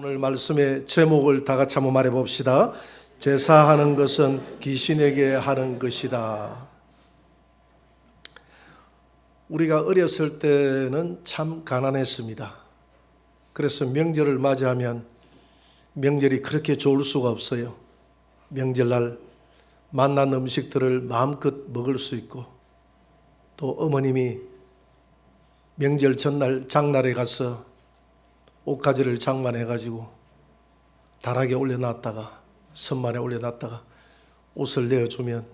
오늘 말씀의 제목을 다 같이 한번 말해 봅시다. 제사하는 것은 귀신에게 하는 것이다. 우리가 어렸을 때는 참 가난했습니다. 그래서 명절을 맞이하면 명절이 그렇게 좋을 수가 없어요. 명절날 만난 음식들을 마음껏 먹을 수 있고 또 어머님이 명절 전날 장날에 가서 옷가지를 장만해 가지고 다락에 올려놨다가 선반에 올려놨다가 옷을 내어주면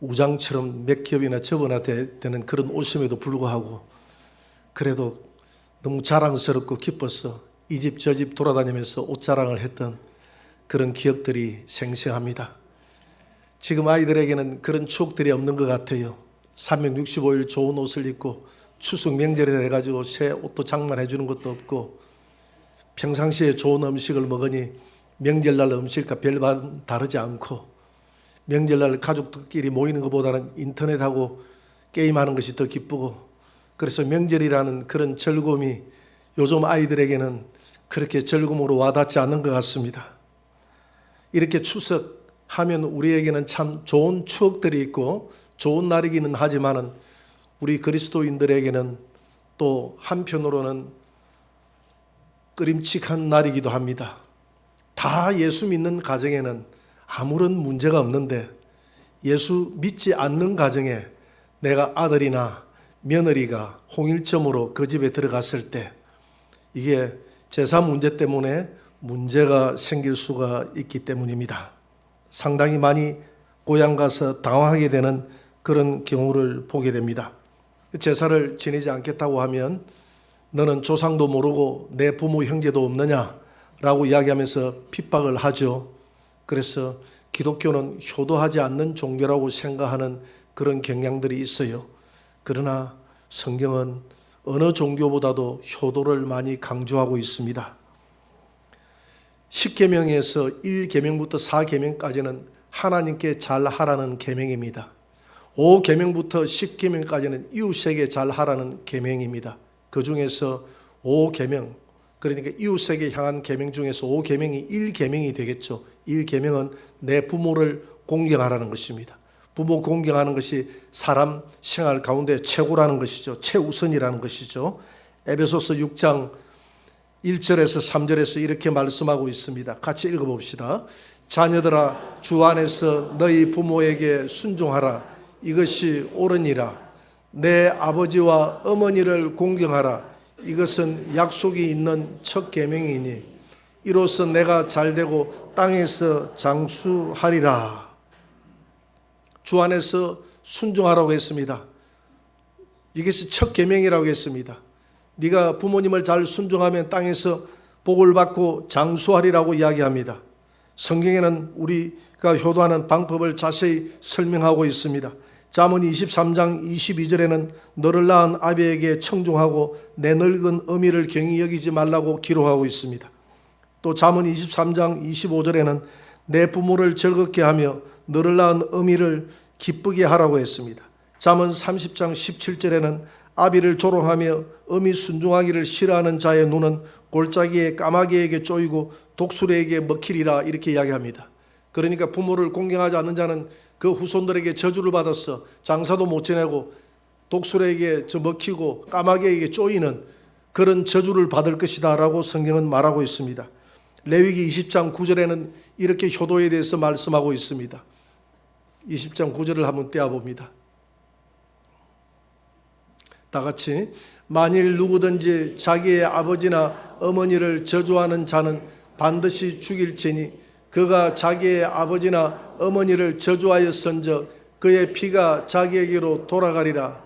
우장처럼 몇 겹이나 접어나 되- 되는 그런 옷임에도 불구하고 그래도 너무 자랑스럽고 기뻐서 이집 저 집 돌아다니면서 옷 자랑을 했던 그런 기억들이 생생합니다. 지금 아이들에게는 그런 추억들이 없는 것 같아요. 365일 좋은 옷을 입고 추석 명절에 돼가지고 새 옷도 장만해 주는 것도 없고 평상시에 좋은 음식을 먹으니 명절날 음식과 별반 다르지 않고 명절날 가족들끼리 모이는 것보다는 인터넷하고 게임하는 것이 더 기쁘고 그래서 명절이라는 그런 즐거움이 요즘 아이들에게는 그렇게 즐거움으로 와닿지 않는 것 같습니다. 이렇게 추석 하면 우리에게는 참 좋은 추억들이 있고 좋은 날이기는 하지만은 우리 그리스도인들에게는 또 한편으로는 끄림칙한 날이기도 합니다. 다 예수 믿는 가정에는 아무런 문제가 없는데 예수 믿지 않는 가정에 내가 아들이나 며느리가 홍일점으로 그 집에 들어갔을 때 이게 제사 문제 때문에 문제가 생길 수가 있기 때문입니다. 상당히 많이 고향 가서 당황하게 되는 그런 경우를 보게 됩니다. 제사를 지내지 않겠다고 하면 너는 조상도 모르고 내 부모 형제도 없느냐 라고 이야기하면서 핍박을 하죠. 그래서 기독교는 효도하지 않는 종교라고 생각하는 그런 경향들이 있어요. 그러나 성경은 어느 종교보다도 효도를 많이 강조하고 있습니다. 10계명에서 1계명부터 4계명까지는 하나님께 잘 하라는 계명입니다. 5계명부터 10계명까지는 이웃에게 잘 하라는 계명입니다. 그 중에서 5계명 그러니까 이웃에게 향한 계명 중에서 5계명이 1계명이 되겠죠. 1계명은 내 부모를 공경하라는 것입니다. 부모 공경하는 것이 사람 생활 가운데 최고라는 것이죠. 최우선이라는 것이죠. 에베소서 6장 1절에서 3절에서 이렇게 말씀하고 있습니다. 같이 읽어 봅시다. 자녀들아 주 안에서 너희 부모에게 순종하라. 이것이 옳으니라. 내 아버지와 어머니를 공경하라. 이것은 약속이 있는 첫 계명이니 이로써 내가 잘되고 땅에서 장수하리라. 주 안에서 순종하라고 했습니다. 이것이 첫 계명이라고 했습니다. 네가 부모님을 잘 순종하면 땅에서 복을 받고 장수하리라고 이야기합니다. 성경에는 우리가 효도하는 방법을 자세히 설명하고 있습니다. 잠언 23장 22절에는 너를 낳은 아비에게 청종하고 내 늙은 어미를 경히 여기지 말라고 기록하고 있습니다. 또 잠언 23장 25절에는 내 부모를 즐겁게 하며 너를 낳은 어미를 기쁘게 하라고 했습니다. 잠언 30장 17절에는 아비를 조롱하며 어미 순종하기를 싫어하는 자의 눈은 골짜기에 까마귀에게 쪼이고 독수리에게 먹히리라 이렇게 이야기합니다. 그러니까 부모를 공경하지 않는 자는 그 후손들에게 저주를 받았어 장사도 못 지내고 독수리에게 저 먹히고 까마귀에게 쪼이는 그런 저주를 받을 것이다라고 성경은 말하고 있습니다. 레위기 20장 9절에는 이렇게 효도에 대해서 말씀하고 있습니다. 20장 9절을 한번 떼어 봅니다. 다 같이 만일 누구든지 자기의 아버지나 어머니를 저주하는 자는 반드시 죽일지니 그가 자기의 아버지나 어머니를 저주하였은즉 그의 피가 자기에게로 돌아가리라.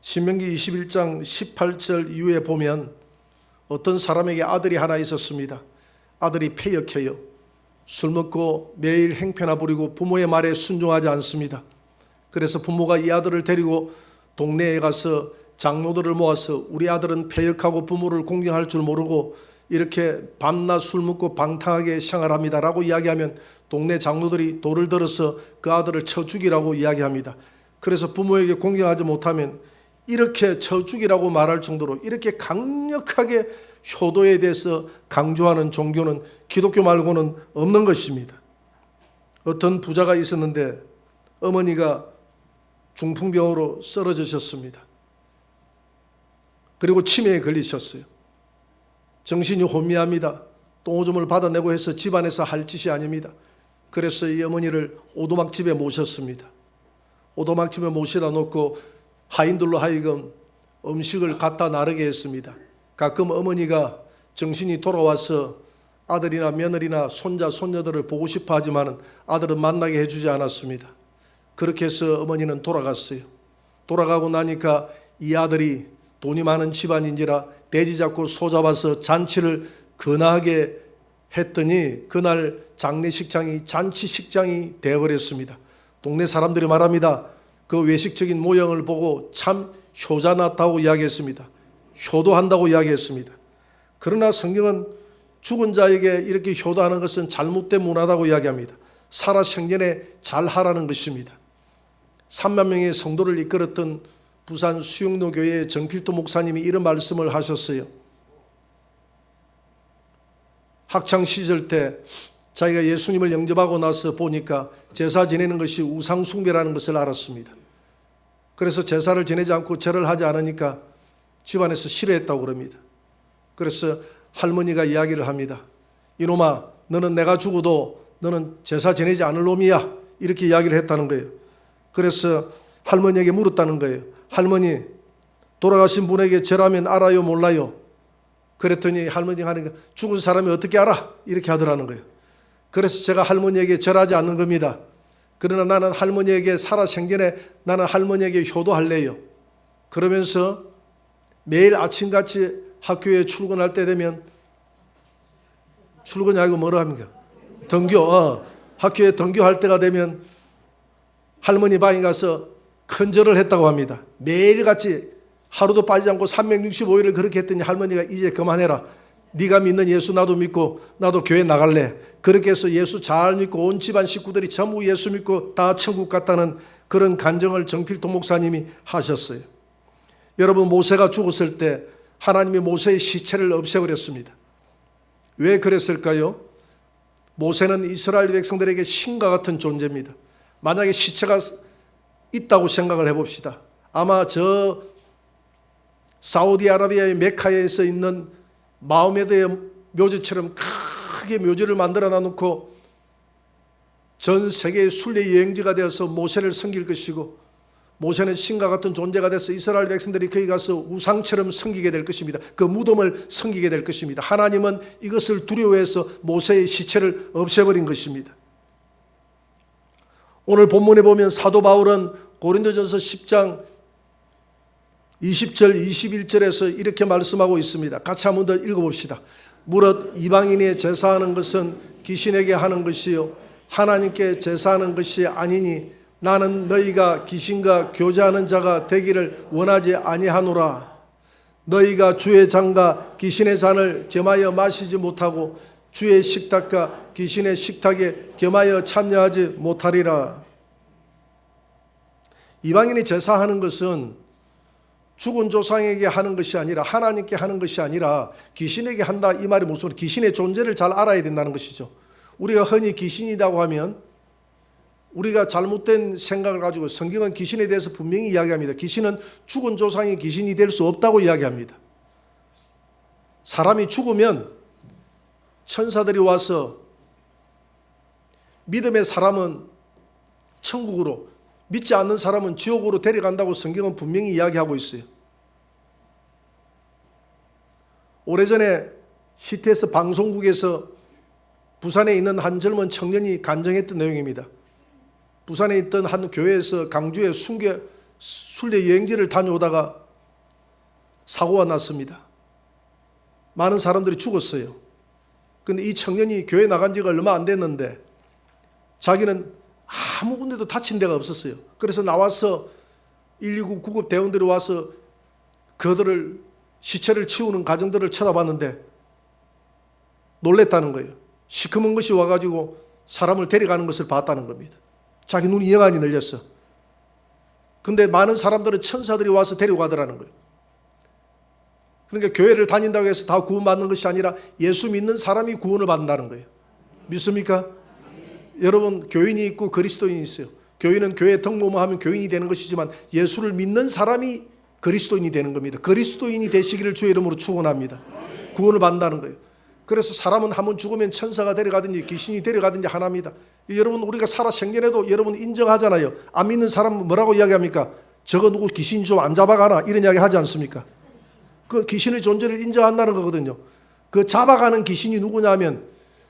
신명기 21장 18절 이후에 보면 어떤 사람에게 아들이 하나 있었습니다. 아들이 폐역해요. 술 먹고 매일 행패나 부리고 부모의 말에 순종하지 않습니다. 그래서 부모가 이 아들을 데리고 동네에 가서 장로들을 모아서 우리 아들은 폐역하고 부모를 공경할 줄 모르고 이렇게 밤낮 술 먹고 방탕하게 생활합니다라고 이야기하면 동네 장로들이 돌을 들어서 그 아들을 쳐 죽이라고 이야기합니다. 그래서 부모에게 공경하지 못하면 이렇게 쳐 죽이라고 말할 정도로 이렇게 강력하게 효도에 대해서 강조하는 종교는 기독교 말고는 없는 것입니다. 어떤 부자가 있었는데 어머니가 중풍병으로 쓰러지셨습니다. 그리고 치매에 걸리셨어요. 정신이 혼미합니다. 똥오줌을 받아내고 해서 집안에서 할 짓이 아닙니다. 그래서 이 어머니를 오도막 집에 모셨습니다. 오도막 집에 모시다 놓고 하인들로 하여금 음식을 갖다 나르게 했습니다. 가끔 어머니가 정신이 돌아와서 아들이나 며느리나 손자, 손녀들을 보고 싶어 하지만 아들은 만나게 해주지 않았습니다. 그렇게 해서 어머니는 돌아갔어요. 돌아가고 나니까 이 아들이 돈이 많은 집안인지라 돼지 잡고 소 잡아서 잔치를 근하게 했더니 그날 장례식장이 잔치식장이 되어버렸습니다. 동네 사람들이 말합니다. 그 외식적인 모양을 보고 참 효자났다고 이야기했습니다. 효도한다고 이야기했습니다. 그러나 성경은 죽은 자에게 이렇게 효도하는 것은 잘못된 문화라고 이야기합니다. 살아 생전에 잘하라는 것입니다. 3만 명의 성도를 이끌었던 부산 수영로 교회의 정필도 목사님이 이런 말씀을 하셨어요. 학창 시절 때 자기가 예수님을 영접하고 나서 보니까 제사 지내는 것이 우상 숭배라는 것을 알았습니다. 그래서 제사를 지내지 않고 절을 하지 않으니까 집안에서 싫어했다고 그럽니다. 그래서 할머니가 이야기를 합니다. 이놈아, 너는 내가 죽어도 너는 제사 지내지 않을 놈이야. 이렇게 이야기를 했다는 거예요. 그래서 할머니에게 물었다는 거예요. 할머니, 돌아가신 분에게 절하면 알아요, 몰라요? 그랬더니 할머니가 하니까 죽은 사람이 어떻게 알아? 이렇게 하더라는 거예요. 그래서 제가 할머니에게 절하지 않는 겁니다. 그러나 나는 할머니에게 살아 생전에 나는 할머니에게 효도할래요. 그러면서 매일 아침같이 학교에 출근할 때 되면 출근이 아니고 뭐라 합니까? 등교, 어, 학교에 등교할 때가 되면 할머니 방에 가서 큰절을 했다고 합니다. 매일같이 하루도 빠지지 않고 365일을 그렇게 했더니 할머니가 이제 그만해라. 네가 믿는 예수 나도 믿고 나도 교회 나갈래. 그렇게 해서 예수 잘 믿고 온 집안 식구들이 전부 예수 믿고 다 천국 갔다는 그런 간정을 정필도 목사님이 하셨어요. 여러분 모세가 죽었을 때 하나님이 모세의 시체를 없애버렸습니다. 왜 그랬을까요? 모세는 이스라엘 백성들에게 신과 같은 존재입니다. 만약에 시체가 있다고 생각을 해봅시다. 아마 저 사우디아라비아의 메카에서 있는 마음에드의 묘지처럼 크게 묘지를 만들어 놔놓고 전 세계의 순례 여행지가 되어서 모세를 섬길 것이고 모세는 신과 같은 존재가 돼서 이스라엘 백성들이 거기 가서 우상처럼 섬기게 될 것입니다. 그 무덤을 섬기게 될 것입니다. 하나님은 이것을 두려워해서 모세의 시체를 없애버린 것입니다. 오늘 본문에 보면 사도 바울은 고린도전서 10장 20절 21절에서 이렇게 말씀하고 있습니다. 같이 한번 더 읽어봅시다. 무릇 이방인의 제사하는 것은 귀신에게 하는 것이요 하나님께 제사하는 것이 아니니 나는 너희가 귀신과 교제하는 자가 되기를 원하지 아니하노라. 너희가 주의 잔과 귀신의 잔을 겸하여 마시지 못하고 주의 식탁과 귀신의 식탁에 겸하여 참여하지 못하리라. 이방인이 제사하는 것은 죽은 조상에게 하는 것이 아니라 하나님께 하는 것이 아니라 귀신에게 한다 이 말이 무슨 귀신의 존재를 잘 알아야 된다는 것이죠. 우리가 흔히 귀신이라고 하면 우리가 잘못된 생각을 가지고 성경은 귀신에 대해서 분명히 이야기합니다. 귀신은 죽은 조상이 귀신이 될 수 없다고 이야기합니다. 사람이 죽으면 천사들이 와서 믿음의 사람은 천국으로 믿지 않는 사람은 지옥으로 데려간다고 성경은 분명히 이야기하고 있어요. 오래전에 시태에서 방송국에서 부산에 있는 한 젊은 청년이 간증했던 내용입니다. 부산에 있던 한 교회에서 강주에 순교 순례 여행지를 다녀오다가 사고가 났습니다. 많은 사람들이 죽었어요. 근데 이 청년이 교회 나간 지가 얼마 안 됐는데 자기는 아무 군데도 다친 데가 없었어요. 그래서 나와서 119 구급 대원들이 와서 그들을 시체를 치우는 가정들을 쳐다봤는데 놀랬다는 거예요. 시커먼 것이 와가지고 사람을 데려가는 것을 봤다는 겁니다. 자기 눈이 영안이 늘렸어. 근데 많은 사람들은 천사들이 와서 데려가더라는 거예요. 그러니까 교회를 다닌다고 해서 다 구원받는 것이 아니라 예수 믿는 사람이 구원을 받는다는 거예요. 믿습니까? 여러분 교인이 있고 그리스도인이 있어요. 교인은 교회 등록만 하면 교인이 되는 것이지만 예수를 믿는 사람이 그리스도인이 되는 겁니다. 그리스도인이 되시기를 주의 이름으로 축원합니다. 구원을 받는다는 거예요. 그래서 사람은 한번 죽으면 천사가 데려가든지 귀신이 데려가든지 하나입니다. 여러분 우리가 살아 생전에도 여러분 인정하잖아요. 안 믿는 사람은 뭐라고 이야기합니까? 저거 누구 귀신 좀 안 잡아가나 이런 이야기 하지 않습니까? 그 귀신의 존재를 인정한다는 거거든요. 그 잡아가는 귀신이 누구냐면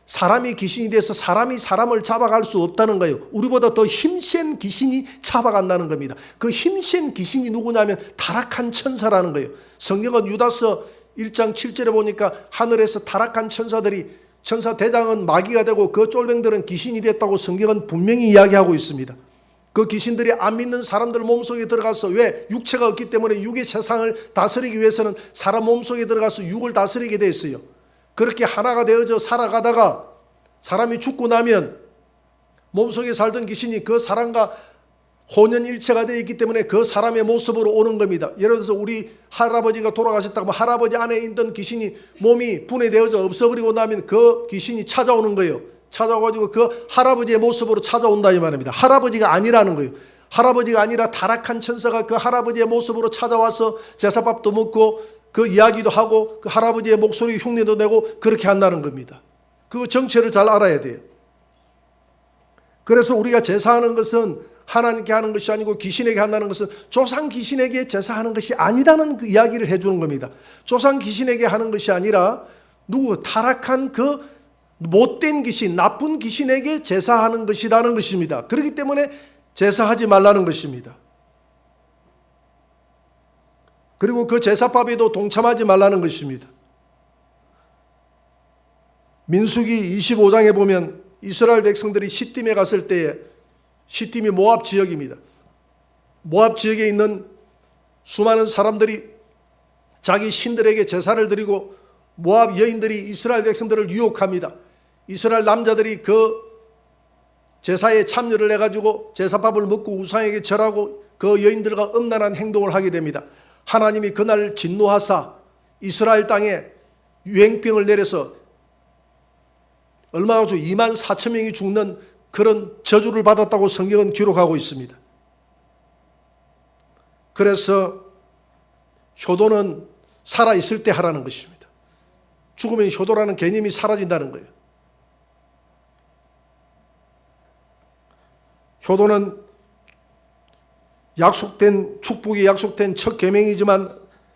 사람이 귀신이 돼서 사람이 사람을 잡아갈 수 없다는 거예요. 우리보다 더 힘센 귀신이 잡아간다는 겁니다. 그 힘센 귀신이 누구냐면 타락한 천사라는 거예요. 성경은 유다서 1장 7절에 보니까 하늘에서 타락한 천사들이 천사 대장은 마귀가 되고 그 쫄병들은 귀신이 됐다고 성경은 분명히 이야기하고 있습니다. 그 귀신들이 안 믿는 사람들 몸속에 들어가서 왜 육체가 없기 때문에 육의 세상을 다스리기 위해서는 사람 몸속에 들어가서 육을 다스리게 돼 있어요. 그렇게 하나가 되어져 살아가다가 사람이 죽고 나면 몸속에 살던 귀신이 그 사람과 혼연일체가 되어 있기 때문에 그 사람의 모습으로 오는 겁니다. 예를 들어서 우리 할아버지가 돌아가셨다고 하면 할아버지 안에 있던 귀신이 몸이 분해되어져 없어버리고 나면 그 귀신이 찾아오는 거예요. 찾아와가지고 그 할아버지의 모습으로 찾아온다 이 말입니다. 할아버지가 아니라는 거예요. 할아버지가 아니라 타락한 천사가 그 할아버지의 모습으로 찾아와서 제사밥도 먹고 그 이야기도 하고 그 할아버지의 목소리 흉내도 내고 그렇게 한다는 겁니다. 그 정체를 잘 알아야 돼요. 그래서 우리가 제사하는 것은 하나님께 하는 것이 아니고 귀신에게 한다는 것은 조상 귀신에게 제사하는 것이 아니라는 그 이야기를 해주는 겁니다. 조상 귀신에게 하는 것이 아니라 누구 타락한 그 못된 귀신, 나쁜 귀신에게 제사하는 것이라는 것입니다. 그렇기 때문에 제사하지 말라는 것입니다. 그리고 그 제사밥에도 동참하지 말라는 것입니다. 민수기 25장에 보면 이스라엘 백성들이 시딤에 갔을 때에 시딤이 모압 지역입니다. 모압 지역에 있는 수많은 사람들이 자기 신들에게 제사를 드리고 모압 여인들이 이스라엘 백성들을 유혹합니다. 이스라엘 남자들이 그 제사에 참여를 해가지고 제사밥을 먹고 우상에게 절하고 그 여인들과 음란한 행동을 하게 됩니다. 하나님이 그날 진노하사 이스라엘 땅에 유행병을 내려서 얼마나 주 2만 4천 명이 죽는 그런 저주를 받았다고 성경은 기록하고 있습니다. 그래서 효도는 살아 있을 때 하라는 것입니다. 죽으면 효도라는 개념이 사라진다는 거예요. 효도는 약속된 축복이 약속된 첫 계명이지만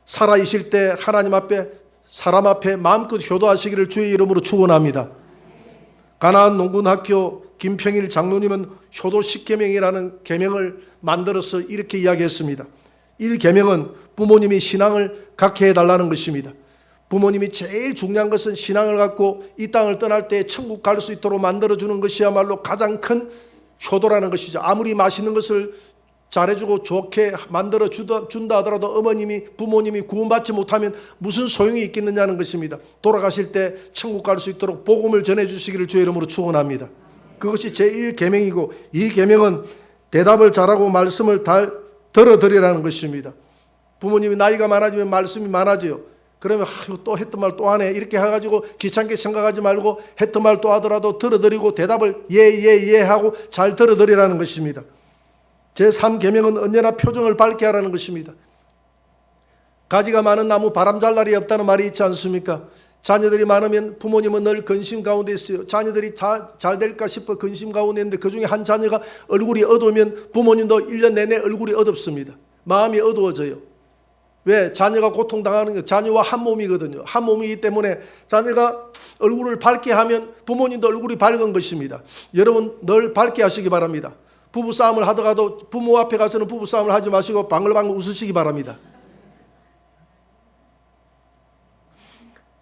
살아 있을 때 하나님 앞에 사람 앞에 마음껏 효도하시기를 주의 이름으로 축원합니다. 가나안 농군학교 김평일 장로님은 효도 10계명이라는 계명을 만들어서 이렇게 이야기했습니다. 1계명은 부모님이 신앙을 갖게 해달라는 것입니다. 부모님이 제일 중요한 것은 신앙을 갖고 이 땅을 떠날 때 천국 갈 수 있도록 만들어주는 것이야말로 가장 큰 효도라는 것이죠. 아무리 맛있는 것을 잘해주고 좋게 만들어 준다 하더라도 어머님이 부모님이 구원받지 못하면 무슨 소용이 있겠느냐는 것입니다. 돌아가실 때 천국 갈 수 있도록 복음을 전해주시기를 주의 이름으로 축원합니다. 그것이 제1계명이고 이 계명은 대답을 잘하고 말씀을 잘 들어드리라는 것입니다. 부모님이 나이가 많아지면 말씀이 많아져요. 그러면 아, 또 했던 말 또 하네 이렇게 해가지고 귀찮게 생각하지 말고 했던 말 또 하더라도 들어드리고 대답을 예예예 예, 예 하고 잘 들어드리라는 것입니다. 제3계명은 언제나 표정을 밝게 하라는 것입니다. 가지가 많은 나무 바람 잘 날이 없다는 말이 있지 않습니까? 자녀들이 많으면 부모님은 늘 근심 가운데 있어요. 자녀들이 다 잘 될까 싶어 근심 가운데 있는데 그 중에 한 자녀가 얼굴이 어두우면 부모님도 1년 내내 얼굴이 어둡습니다. 마음이 어두워져요. 왜? 자녀가 고통당하는 게 자녀와 한 몸이거든요. 한 몸이기 때문에 자녀가 얼굴을 밝게 하면 부모님도 얼굴이 밝은 것입니다. 여러분 늘 밝게 하시기 바랍니다. 부부 싸움을 하다가도 부모 앞에 가서는 부부 싸움을 하지 마시고 방글방글 웃으시기 바랍니다.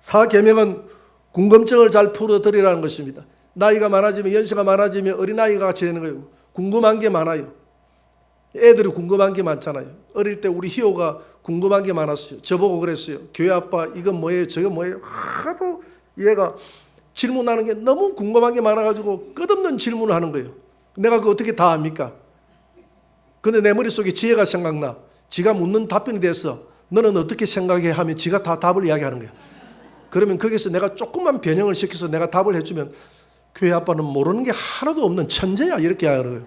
사계명은 궁금증을 잘 풀어드리라는 것입니다. 나이가 많아지면 연세가 많아지면 어린아이가 같이 되는 거예요. 궁금한 게 많아요. 애들이 궁금한 게 많잖아요. 어릴 때 우리 희호가 궁금한 게 많았어요. 저보고 그랬어요. 교회 아빠 이건 뭐예요? 저건 뭐예요? 하도 얘가 질문하는 게 너무 궁금한 게 많아가지고 끝없는 질문을 하는 거예요. 내가 그 어떻게 다 압니까? 근데 내 머릿속에 지혜가 생각나. 지가 묻는 답변이 됐어. 너는 어떻게 생각해 하면 지가 다 답을 이야기하는 거야. 그러면 거기서 내가 조금만 변형을 시켜서 내가 답을 해주면 교회 아빠는 모르는 게 하나도 없는 천재야 이렇게 하는 거예요.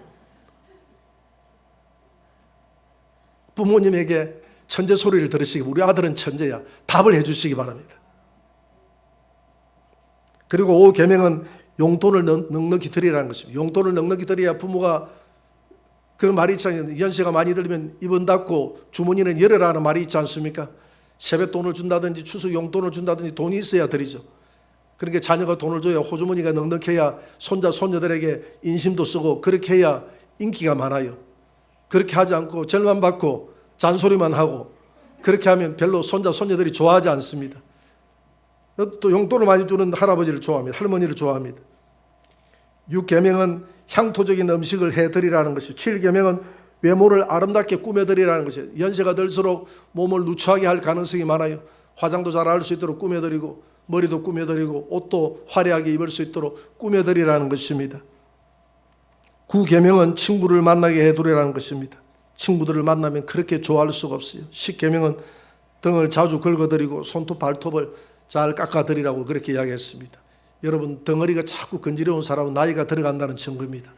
부모님에게 천재 소리를 들으시기 우리 아들은 천재야 답을 해주시기 바랍니다. 그리고 오 계명은 용돈을 넉- 넉넉히 드리라는 것입니다. 용돈을 넉넉히 드려야 부모가 그 말이 있잖아요. 연세가 많이 들면 입은 닫고 주머니는 열어라는 말이 있지 않습니까? 세뱃돈을 준다든지 추수 용돈을 준다든지 돈이 있어야 드리죠. 그러니까 자녀가 돈을 줘야 호주머니가 넉넉해야 손자 손녀들에게 인심도 쓰고 그렇게 해야 인기가 많아요. 그렇게 하지 않고 절만 받고 잔소리만 하고 그렇게 하면 별로 손자 손녀들이 좋아하지 않습니다. 또 용돈을 많이 주는 할아버지를 좋아합니다. 할머니를 좋아합니다. 6계명은 향토적인 음식을 해드리라는 것이고 7계명은 외모를 아름답게 꾸며드리라는 것이에요. 연세가 들수록 몸을 누추하게 할 가능성이 많아요. 화장도 잘 할 수 있도록 꾸며드리고 머리도 꾸며드리고 옷도 화려하게 입을 수 있도록 꾸며드리라는 것입니다. 9계명은 친구를 만나게 해두리라는 것입니다. 친구들을 만나면 그렇게 좋아할 수가 없어요. 10계명은 등을 자주 긁어드리고 손톱 발톱을 잘 깎아드리라고 그렇게 이야기했습니다. 여러분 덩어리가 자꾸 건지러운 사람은 나이가 들어간다는 증거입니다.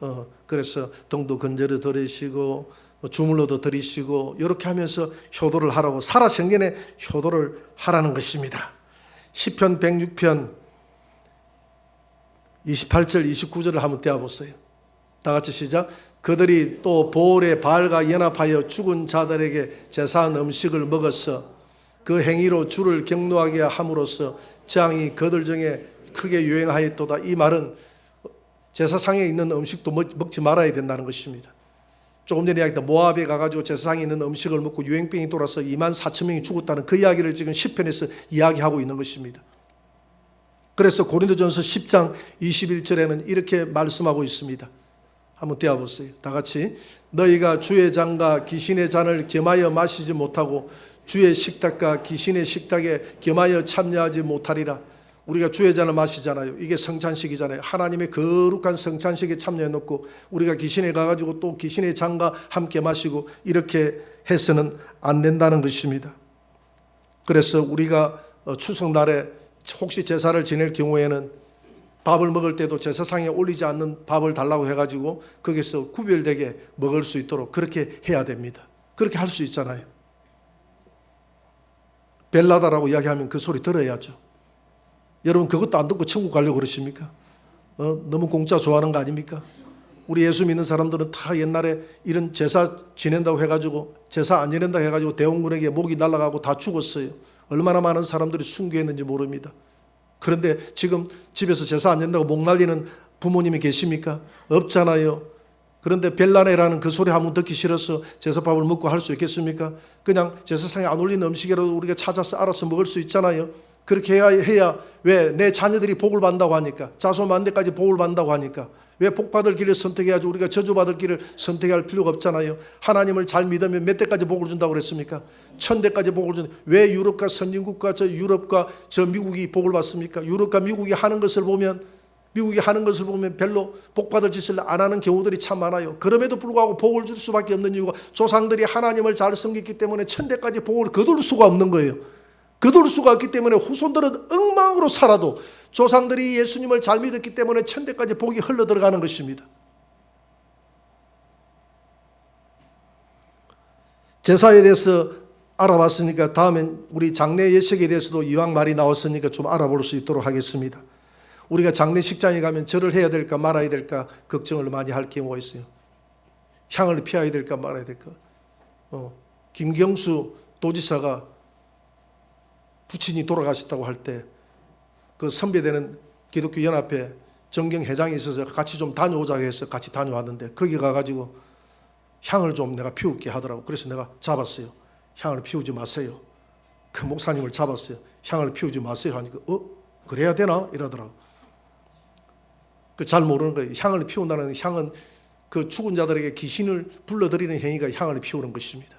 어, 그래서 등도 건져려 들이시고 어, 주물러도 들이시고 이렇게 하면서 효도를 하라고 살아 생전에 효도를 하라는 것입니다. 시편 106편 28절 29절을 한번 떼어보세요. 다 같이 시작. 그들이 또 보울의 발과 연합하여 죽은 자들에게 제사한 음식을 먹었어. 그 행위로 주를 경노하게 함으로써 재앙이 그들 중에 크게 유행하였도다. 이 말은 제사상에 있는 음식도 먹- 먹지 말아야 된다는 것입니다. 조금 전에 이야기했던 모압에 가가지고 제사상에 있는 음식을 먹고 유행병이 돌아서 2만 4천 명이 죽었다는 그 이야기를 지금 10편에서 이야기하고 있는 것입니다. 그래서 고린도전서 10장 21절에는 이렇게 말씀하고 있습니다. 한번 떼어보세요. 다 같이 너희가 주의 잔과 귀신의 잔을 겸하여 마시지 못하고 주의 식탁과 귀신의 식탁에 겸하여 참여하지 못하리라. 우리가 주의 잔을 마시잖아요. 이게 성찬식이잖아요. 하나님의 거룩한 성찬식에 참여해 놓고 우리가 귀신에 가가지고 또 귀신의 잔과 함께 마시고 이렇게 해서는 안 된다는 것입니다. 그래서 우리가 어, 추석날에 혹시 제사를 지낼 경우에는 밥을 먹을 때도 제사상에 올리지 않는 밥을 달라고 해가지고 거기서 구별되게 먹을 수 있도록 그렇게 해야 됩니다. 그렇게 할 수 있잖아요. 벨라다라고 이야기하면 그 소리 들어야죠. 여러분 그것도 안 듣고 천국 가려고 그러십니까? 어, 너무 공짜 좋아하는 거 아닙니까? 우리 예수 믿는 사람들은 다 옛날에 이런 제사 지낸다고 해가지고 제사 안 지낸다 해가지고 대원군에게 목이 날아가고 다 죽었어요. 얼마나 많은 사람들이 순교했는지 모릅니다. 그런데 지금 집에서 제사 안 된다고 목 날리는 부모님이 계십니까? 없잖아요. 그런데 벨라네라는 그 소리 한번 듣기 싫어서 제사밥을 먹고 할 수 있겠습니까? 그냥 제사상에 안 올리는 음식이라도 우리가 찾아서 알아서 먹을 수 있잖아요. 그렇게 해야, 해야 왜 내 자녀들이 복을 받는다고 하니까 자손 만대까지 복을 받는다고 하니까 왜 복받을 길을 선택해야지 우리가 저주받을 길을 선택할 필요가 없잖아요. 하나님을 잘 믿으면 몇 대까지 복을 준다고 그랬습니까? 천 대까지 복을 준. 왜 유럽과 선진국과 저 유럽과 저 미국이 복을 받습니까? 유럽과 미국이 하는 것을 보면 미국이 하는 것을 보면 별로 복받을 짓을 안 하는 경우들이 참 많아요. 그럼에도 불구하고 복을 줄 수밖에 없는 이유가 조상들이 하나님을 잘 섬겼기 때문에 천대까지 복을 거둘 수가 없는 거예요. 거둘 수가 없기 때문에 후손들은 엉망으로 살아도 조상들이 예수님을 잘 믿었기 때문에 천대까지 복이 흘러 들어가는 것입니다. 제사에 대해서 알아봤으니까 다음엔 우리 장례 예식에 대해서도 이왕 말이 나왔으니까 좀 알아볼 수 있도록 하겠습니다. 우리가 장례식장에 가면 절을 해야 될까 말아야 될까 걱정을 많이 할 경우가 있어요. 향을 피해야 될까 말아야 될까. 어, 김경수 도지사가 부친이 돌아가셨다고 할 때 그 선배되는 기독교 연합회 정경 회장이 있어서 같이 좀 다녀오자고 해서 같이 다녀왔는데 거기 가가지고 향을 좀 내가 피울게 하더라고. 그래서 내가 잡았어요. 향을 피우지 마세요. 그 목사님을 잡았어요. 향을 피우지 마세요 하니까 어 그래야 되나 이러더라고. 그 잘 모르는 거예요. 향을 피운다는 향은 그 죽은 자들에게 귀신을 불러들이는 행위가 향을 피우는 것입니다.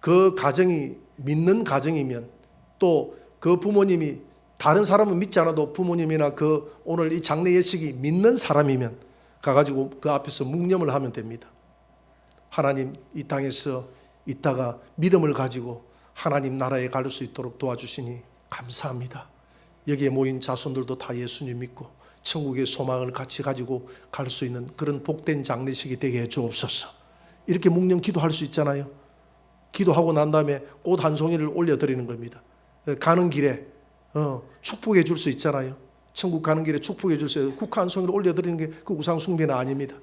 그 가정이 믿는 가정이면 또 그 부모님이 다른 사람은 믿지 않아도 부모님이나 그 오늘 이 장례 예식이 믿는 사람이면 가가지고 그 앞에서 묵념을 하면 됩니다. 하나님 이 땅에서 있다가 믿음을 가지고 하나님 나라에 갈 수 있도록 도와주시니 감사합니다. 여기에 모인 자손들도 다 예수님 믿고 천국의 소망을 같이 가지고 갈 수 있는 그런 복된 장례식이 되게 해 주옵소서. 이렇게 묵념 기도할 수 있잖아요. 기도하고 난 다음에 꽃 한 송이를 올려드리는 겁니다. 가는 길에 어, 축복해 줄 수 있잖아요. 천국 가는 길에 축복해 줄 수 있어요. 국화 한 송이를 올려드리는 게 그 우상 숭배는 아닙니다.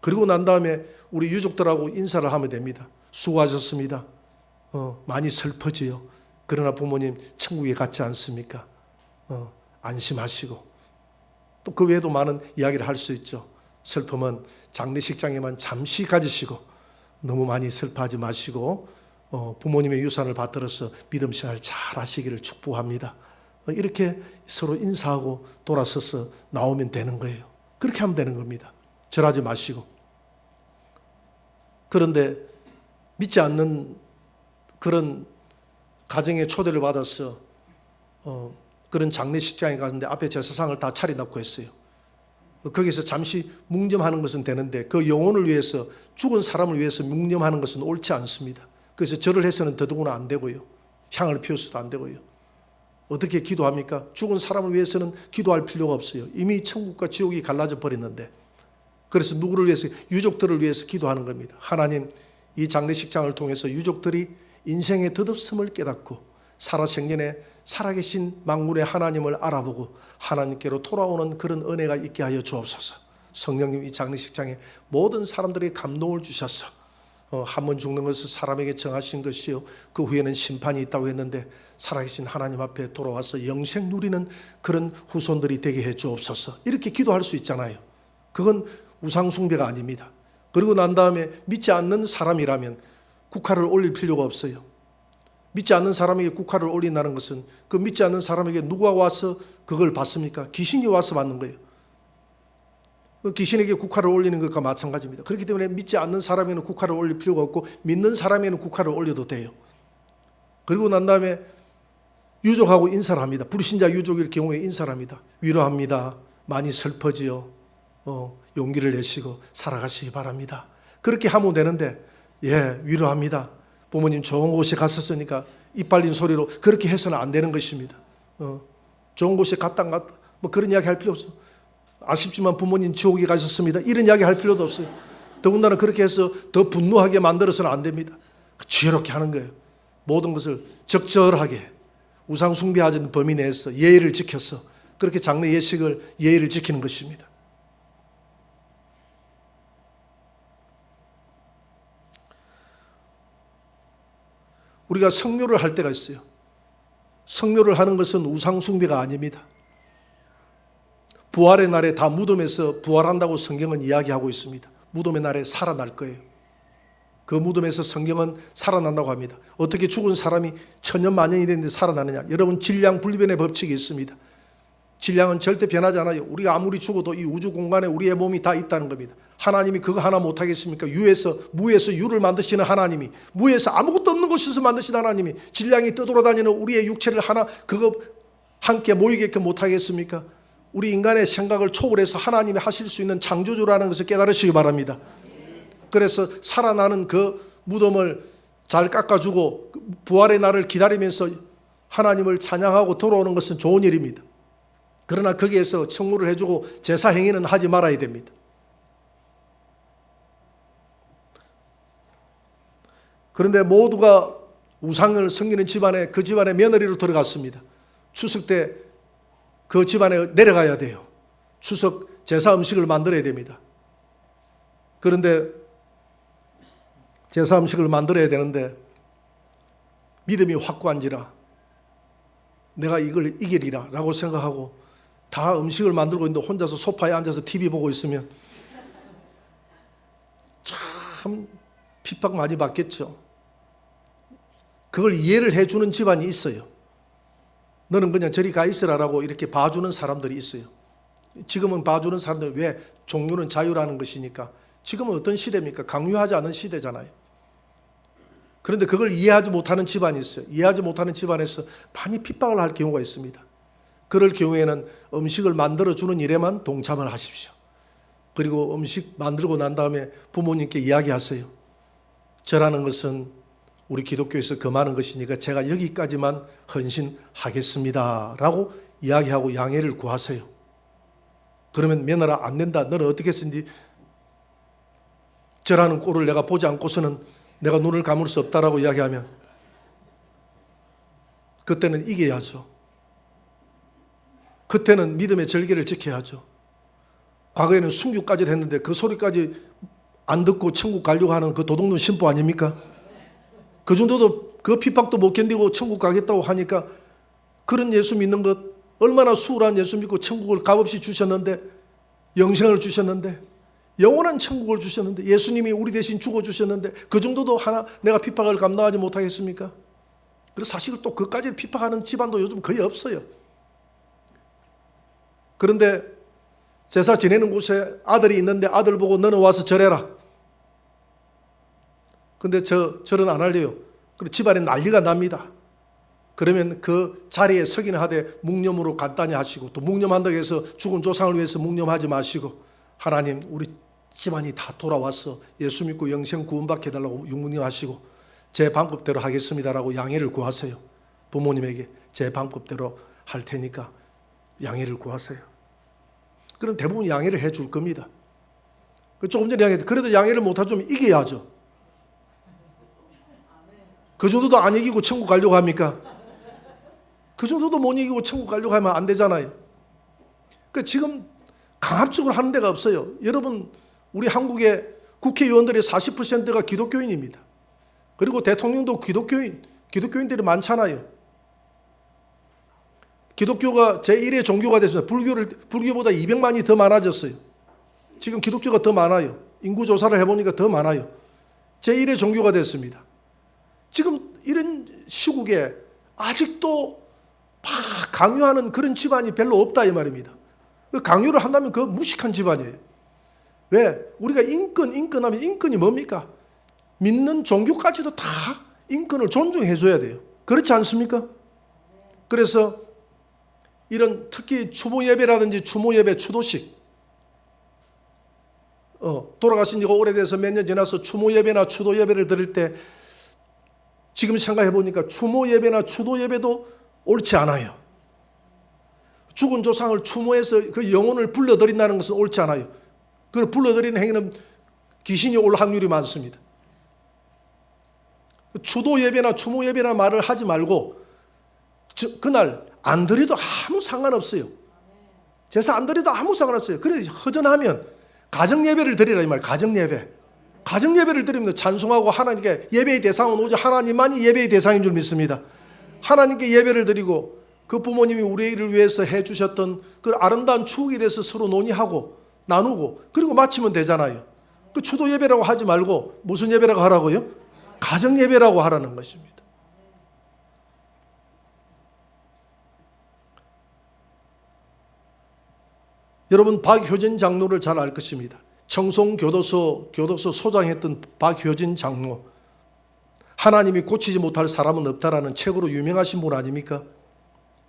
그리고 난 다음에 우리 유족들하고 인사를 하면 됩니다. 수고하셨습니다. 어, 많이 슬퍼지요. 그러나 부모님 천국에 갔지 않습니까? 어, 안심하시고 또 그 외에도 많은 이야기를 할 수 있죠. 슬픔은 장례식장에만 잠시 가지시고 너무 많이 슬퍼하지 마시고 어, 부모님의 유산을 받들어서 믿음 생활 잘 하시기를 축복합니다. 어, 이렇게 서로 인사하고 돌아서서 나오면 되는 거예요. 그렇게 하면 되는 겁니다. 절하지 마시고. 그런데 믿지 않는 그런 가정의 초대를 받아서 어, 그런 장례식장에 갔는데 앞에 제사상을 다 차려놓고 했어요. 거기서 잠시 묵념하는 것은 되는데 그 영혼을 위해서 죽은 사람을 위해서 묵념하는 것은 옳지 않습니다. 그래서 절을 해서는 더더구나 안 되고요. 향을 피워서도 안 되고요. 어떻게 기도합니까? 죽은 사람을 위해서는 기도할 필요가 없어요. 이미 천국과 지옥이 갈라져 버렸는데. 그래서 누구를 위해서 유족들을 위해서 기도하는 겁니다. 하나님 이 장례식장을 통해서 유족들이 인생의 덧없음을 깨닫고 살아생전에 살아계신 만군의 하나님을 알아보고 하나님께로 돌아오는 그런 은혜가 있게 하여 주옵소서. 성령님 이 장례식장에 모든 사람들의 감동을 주셔서 어, 한번 죽는 것을 사람에게 정하신 것이요 그 후에는 심판이 있다고 했는데 살아계신 하나님 앞에 돌아와서 영생 누리는 그런 후손들이 되게 해 주옵소서. 이렇게 기도할 수 있잖아요. 그건 우상 숭배가 아닙니다. 그리고 난 다음에 믿지 않는 사람이라면 국화를 올릴 필요가 없어요. 믿지 않는 사람에게 국화를 올린다는 것은 그 믿지 않는 사람에게 누가 와서 그걸 받습니까? 귀신이 와서 받는 거예요. 그 귀신에게 국화를 올리는 것과 마찬가지입니다. 그렇기 때문에 믿지 않는 사람에는 국화를 올릴 필요가 없고 믿는 사람에는 국화를 올려도 돼요. 그리고 난 다음에 유족하고 인사를 합니다. 불신자 유족일 경우에 인사를 합니다. 위로합니다. 많이 슬퍼지요. 어, 용기를 내시고 살아가시기 바랍니다. 그렇게 하면 되는데 예 위로합니다. 부모님 좋은 곳에 갔었으니까 이빨린 소리로 그렇게 해서는 안 되는 것입니다. 어, 좋은 곳에 갔다 갔다 뭐 그런 이야기 할 필요 없어. 아쉽지만 부모님 지옥에 가셨습니다. 이런 이야기 할 필요도 없어요. 더군다나 그렇게 해서 더 분노하게 만들어서는 안 됩니다. 지혜롭게 하는 거예요. 모든 것을 적절하게 우상 숭배하는 범위 내에서 예의를 지켜서 그렇게 장례 예식을 예의를 지키는 것입니다. 우리가 성묘를 할 때가 있어요. 성묘를 하는 것은 우상 숭배가 아닙니다. 부활의 날에 다 무덤에서 부활한다고 성경은 이야기하고 있습니다. 무덤의 날에 살아날 거예요. 그 무덤에서 성경은 살아난다고 합니다. 어떻게 죽은 사람이 천년 만년이 됐는데 살아나느냐? 여러분 질량 분리변의 법칙이 있습니다. 질량은 절대 변하지 않아요. 우리가 아무리 죽어도 이 우주 공간에 우리의 몸이 다 있다는 겁니다. 하나님이 그거 하나 못 하겠습니까? 유에서 무에서 유를 만드시는 하나님이 무에서 아무것도 없는 곳에서 만드신 하나님이 질량이 떠돌아다니는 우리의 육체를 하나 그거 함께 모이게끔 못 하겠습니까? 우리 인간의 생각을 초월해서 하나님이 하실 수 있는 창조주라는 것을 깨달으시기 바랍니다. 그래서 살아나는 그 무덤을 잘 깎아주고 부활의 날을 기다리면서 하나님을 찬양하고 돌아오는 것은 좋은 일입니다. 그러나 거기에서 청구를 해주고 제사 행위는 하지 말아야 됩니다. 그런데 모두가 우상을 섬기는 집안에 그 집안의 며느리로 들어갔습니다. 추석 때 그 집안에 내려가야 돼요. 추석 제사 음식을 만들어야 됩니다. 그런데 제사 음식을 만들어야 되는데 믿음이 확고한지라 내가 이걸 이기리라 라고 생각하고 다 음식을 만들고 있는데 혼자서 소파에 앉아서 TV 보고 있으면 참 핍박 많이 받겠죠. 그걸 이해를 해주는 집안이 있어요. 너는 그냥 저리 가 있으라라고 이렇게 봐주는 사람들이 있어요. 지금은 봐주는 사람들 왜 종교는 자유라는 것이니까 지금은 어떤 시대입니까? 강요하지 않은 시대잖아요. 그런데 그걸 이해하지 못하는 집안이 있어요. 이해하지 못하는 집안에서 많이 핍박을 할 경우가 있습니다. 그럴 경우에는 음식을 만들어 주는 일에만 동참을 하십시오. 그리고 음식 만들고 난 다음에 부모님께 이야기하세요. 저라는 것은 우리 기독교에서 금하는 것이니까 제가 여기까지만 헌신하겠습니다 라고 이야기하고 양해를 구하세요. 그러면 며느라 안 된다. 너는 어떻게 했는지 저라는 꼴을 내가 보지 않고서는 내가 눈을 감을 수 없다라고 이야기하면 그때는 이겨야죠. 그때는 믿음의 절개를 지켜야죠. 과거에는 순교까지 했는데 그 소리까지 안 듣고 천국 가려고 하는 그 도둑놈 신부 아닙니까? 그 정도도 그 핍박도 못 견디고 천국 가겠다고 하니까 그런 예수 믿는 것 얼마나 수월한 예수 믿고 천국을 값없이 주셨는데 영생을 주셨는데 영원한 천국을 주셨는데 예수님이 우리 대신 죽어 주셨는데 그 정도도 하나 내가 핍박을 감당하지 못하겠습니까? 그래서 사실 또 그까지 핍박하는 집안도 요즘 거의 없어요. 그런데 제사 지내는 곳에 아들이 있는데 아들 보고 너는 와서 절해라. 근데 저 절은 안 할래요. 그리고 집안에 난리가 납니다. 그러면 그 자리에 서기는 하되 묵념으로 간단히 하시고 또 묵념한다고 해서 죽은 조상을 위해서 묵념하지 마시고 하나님 우리 집안이 다 돌아와서 예수 믿고 영생 구원받게 해달라고 묵념하시고 제 방법대로 하겠습니다라고 양해를 구하세요. 부모님에게 제 방법대로 할 테니까 양해를 구하세요. 그럼 대부분 양해를 해 줄 겁니다. 그 조금 전에 이야기했는데 그래도 양해를 못 해주면 이겨야죠. 그 정도도 안 이기고 천국 가려고 합니까? 그 정도도 못 이기고 천국 가려고 하면 안 되잖아요. 그 지금 강압적으로 하는 데가 없어요. 여러분, 우리 한국의 국회의원들의 40%가 기독교인입니다. 그리고 대통령도 기독교인, 기독교인들이 많잖아요. 기독교가 제1의 종교가 됐어요. 불교를, 불교보다 200만이 더 많아졌어요. 지금 기독교가 더 많아요. 인구조사를 해보니까 더 많아요. 제1의 종교가 됐습니다. 지금 이런 시국에 아직도 막 강요하는 그런 집안이 별로 없다 이 말입니다. 그 강요를 한다면 그 무식한 집안이에요. 왜? 우리가 인권, 인권 하면 인권이 뭡니까? 믿는 종교까지도 다 인권을 존중해 줘야 돼요. 그렇지 않습니까? 그래서 이런 특히 추모 예배라든지 추모 예배 추도식 어, 돌아가신 지가 오래돼서 몇 년 지나서 추모 예배나 추도 예배를 드릴 때 지금 생각해 보니까 추모 예배나 추도 예배도 옳지 않아요. 죽은 조상을 추모해서 그 영혼을 불러들인다는 것은 옳지 않아요. 그 불러들이는 행위는 귀신이 올 확률이 많습니다. 추도 예배나 추모 예배나 말을 하지 말고 저, 그날 안 드려도 아무 상관없어요. 제사 안 드려도 아무 상관없어요. 그래 허전하면 가정 예배를 드리라 이 말. 가정 예배. 가정 예배를 드리면 찬송하고 하나님께 예배의 대상은 오직 하나님만이 예배의 대상인 줄 믿습니다. 하나님께 예배를 드리고 그 부모님이 우리를 위해서 해 주셨던 그 아름다운 추억에 대해서 서로 논의하고 나누고 그리고 마치면 되잖아요. 그 추도 예배라고 하지 말고 무슨 예배라고 하라고요? 가정 예배라고 하라는 것입니다. 여러분 박효진 장로를 잘 알 것입니다. 청송교도소 교도소 소장했던 박효진 장로. 하나님이 고치지 못할 사람은 없다라는 책으로 유명하신 분 아닙니까?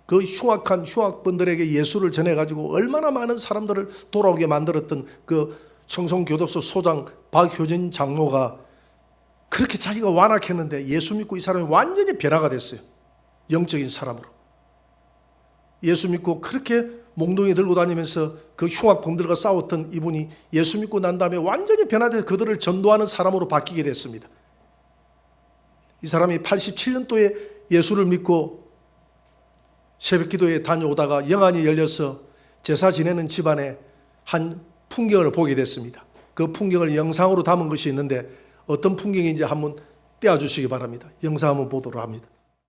그 흉악한 흉악분들에게 예수를 전해가지고 얼마나 많은 사람들을 돌아오게 만들었던 그 청송교도소 소장 박효진 장로가 그렇게 자기가 완악했는데 예수 믿고 이 사람이 완전히 변화가 됐어요. 영적인 사람으로. 예수 믿고 그렇게 몽둥이 들고 다니면서 그 흉악범들과 싸웠던 이분이 예수 믿고 난 다음에 완전히 변화돼서 그들을 전도하는 사람으로 바뀌게 됐습니다. 이 사람이 87년도에 예수를 믿고 새벽 기도에 다녀오다가 영안이 열려서 제사 지내는 집안에 한 풍경을 보게 됐습니다. 그 풍경을 영상으로 담은 것이 있는데 어떤 풍경인지 한번 떼어 주시기 바랍니다. 영상 한번 보도록 합니다.